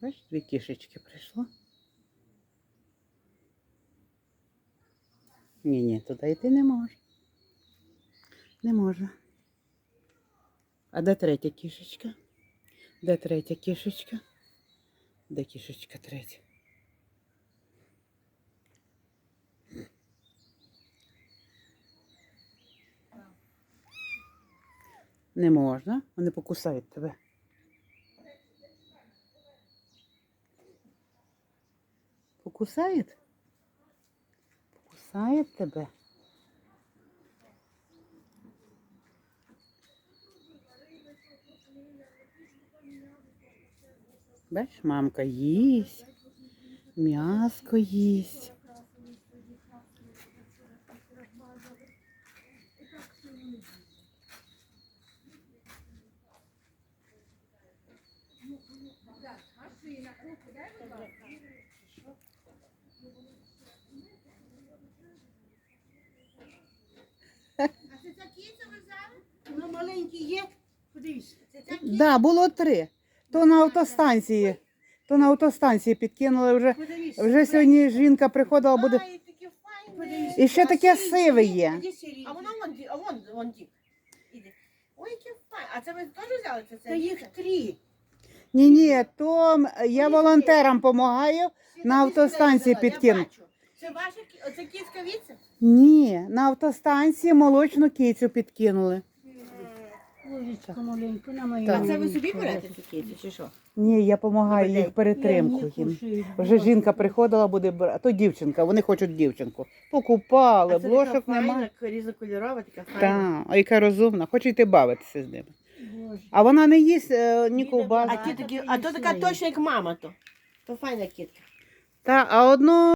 Бачиш, дві кішечки прийшло. Ні, ні, туди йти не може. Не може. А де третя кішечка? Де третя кішечка? Де кішечка третя? Не можна, вони покусають тебе. Покусають? Покусають тебе. Бачиш, мамка їсть, м'яско їсть. Є. Це такі. Да, було три. То на автостанції. То на автостанції підкинули вже. Вже сьогодні жінка приходила, буде. Ай. І ще таке сиве є. А воно вон, ді- а вон, вон дік. Іде. Ой, яке файне. А це ви теж взяли? Це, це Та їх три. Ні, ні, то я волонтерам допомагаю. На автостанції підкину. Це ваша кі- оце кіцька віця? Ні, на автостанції молочну кицю підкинули. Ложечку маленьку на мою. А це ви собі берете ці кіці, чи що? Ні, я допомагаю їх перетримку їм. Вже жінка приходила, буде брати. А то дівчинка, вони хочуть дівчинку. Покупали, А це блошок немає. різнокольорова, така файна. Так, а яка розумна, хоче йти бавитися з ними. А вона не їсть е, ні ковбас. А, а то така точно як мама то. То файна кітка. Та, а одну